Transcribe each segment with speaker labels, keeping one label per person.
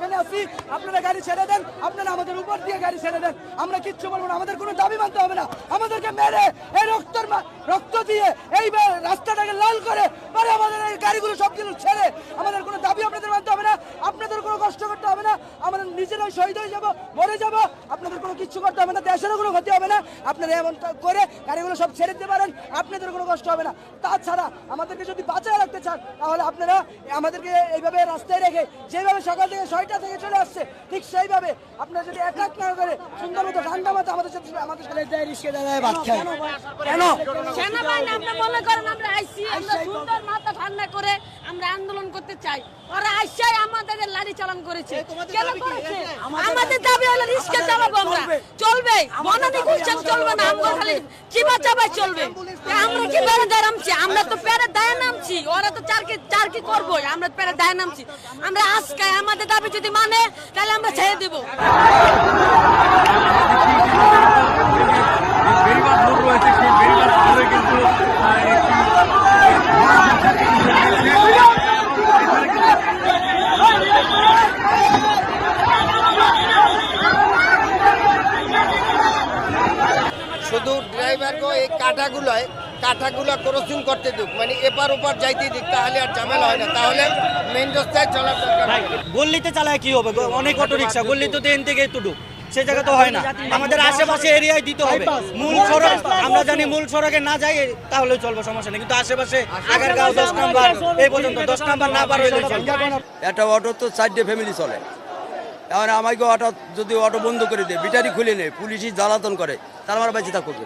Speaker 1: এখানে আসি আপনারা গাড়ি ছেড়ে দেন, আপনারা আমাদের উপর দিয়ে গাড়ি ছেড়ে দেন। আমরা কিচ্ছু বলব না, আমাদের কোনো দাবি মানতে হবে না। আমাদেরকে মেরে এই রক্ত রক্ত দিয়ে এই রাস্তাটাকে লাল করে, পরে আমাদের এই গাড়িগুলো সবকিছু ছেড়ে, আমাদের কোনো দাবি আপনাদের মানতে হবে না আপনাদের কোনো কষ্ট করতে হবে না আমাদের নিজেরাই শহীদ হয়ে যাব মরে যাব। আপনাদের কোনো কিচ্ছু করতে হবে না দেশেরও কোনো ক্ষতি হবে না। আপনারা এমন করে গাড়িগুলো সব ছেড়ে দিতে পারেন আপনাদের কোনো কষ্ট হবে না। তাছাড়া আমাদেরকে যদি বাঁচায় রাখতে চান তাহলে আপনারা আমাদেরকে এইভাবে রাস্তায় রেখে যেভাবে সকাল থেকে ছয়টা থেকে চলে আসছে ঠিক সেইভাবে আপনারা যদি এক এক না করে সুন্দর মতো ঠান্ডা মতো আমাদের সাথে আমাদের সাথে দেয় রিস্কে ভাত খায় কেন?
Speaker 2: সেনাবাহিনী আমরা মনে করেন আমরা আইসি আমরা সুন্দর মাথা ঠান্ডা আন্দোলন করতে চাই। ওরা আইসাই আমাদের লাঠি চালান করেছে। কেন করেছে? আমাদের দাবি হলো রিস্কে চালাবো আমরা। চলবে। বনানি গুলশান চলবে না। আমরা খালি চিবা চাবাই চলবে? আমরা কি পেরে দায় নামছি আমরা তো পেরে দায় নামছি। ওরা তো চারকি চারকি করব আমরা পেরে দায় নামছি। আমরা আজকে আমাদের দাবি যদি মানে তাহলে আমরা ছেড়ে দেবো।
Speaker 3: ড্রাইভারকে এই কাঠাগুলোয় কাঠাগুলো ক্রসিং করতে দিক। মানে এপার ওপার যাইতে দিক তাহলে আর ঝামেলা হয় না। তাহলে মেইন রাস্তায় চলার দরকার
Speaker 4: গল্লিতে চালায় কি হবে? অনেক অটো রিক্সা গল্লিতে তো এন থেকে এতটুক সে জায়গা তো হয় না। আমাদের আশেপাশে এরিয়ায় দিতে হবে। মূল সড়ক আমরা জানি মূল সড়কে না যাই তাহলে চলবে সমস্যা নেই। কিন্তু আশেপাশে আগারগাঁও দশ নাম্বার এই পর্যন্ত দশ নাম্বার না পার হইলে চলবে।
Speaker 5: একটা অটো তো চারটে ফ্যামিলি চলে। এখন আমাকে অটো যদি অটো বন্ধ করে দেয় বিটারি খুলে নেয় পুলিশই জ্বালাতন করে তার আমার বেঁচে তা করবে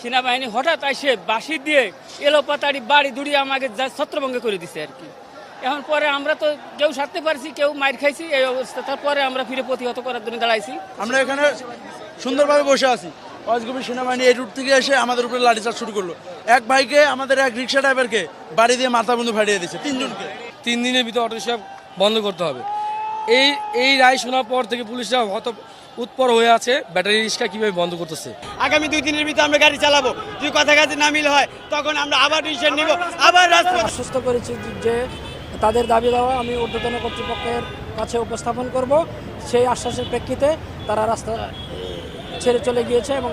Speaker 6: সেনাবাহিনী হঠাৎ এসে বাঁশি দিয়ে এলোপাতাড়ি বাড়ি দুড়ি আমাকে ছত্রভঙ্গ করে দিছে আর কি। এখন পরে আমরা তো কেউ সারতে পারছি কেউ মাইর খাইছি এই অবস্থা। তারপরে আমরা ফিরে প্রতিহত করার জন্য দাঁড়াইছি।
Speaker 7: আমরা এখানে সুন্দরভাবে বসে আছি। অজগবি সেনাবাহিনী এই রুট থেকে এসে আমাদের উপরে লাঠিচার্জ শুরু করল। এক ভাইকে আমাদের এক রিক্সা ড্রাইভারকে বাড়ি দিয়ে মাথা বন্ধু ফাটিয়ে দিয়েছে তিনজনকে।
Speaker 8: তিন দিনের ভিতরে অটো রিক্সা বন্ধ করতে হবে। এই এই রায় শোনার পর থেকে পুলিশরা হত উৎপর হয়ে আছে ব্যাটারি রিক্সা কীভাবে বন্ধ করতেছে?
Speaker 4: আগামী দুই দিনের ভিতরে আমরা গাড়ি চালাবো। যদি কথা কাছে না মিল হয় তখন আমরা আবার ডিসিশন নিব আবার রাজপথ
Speaker 1: সুস্থ করেছি যে তাদের দাবি দেওয়া আমি ঊর্ধ্বতন কর্তৃপক্ষের কাছে উপস্থাপন করব। সেই আশ্বাসের প্রেক্ষিতে তারা রাস্তা ছেড়ে চলে গিয়েছে এবং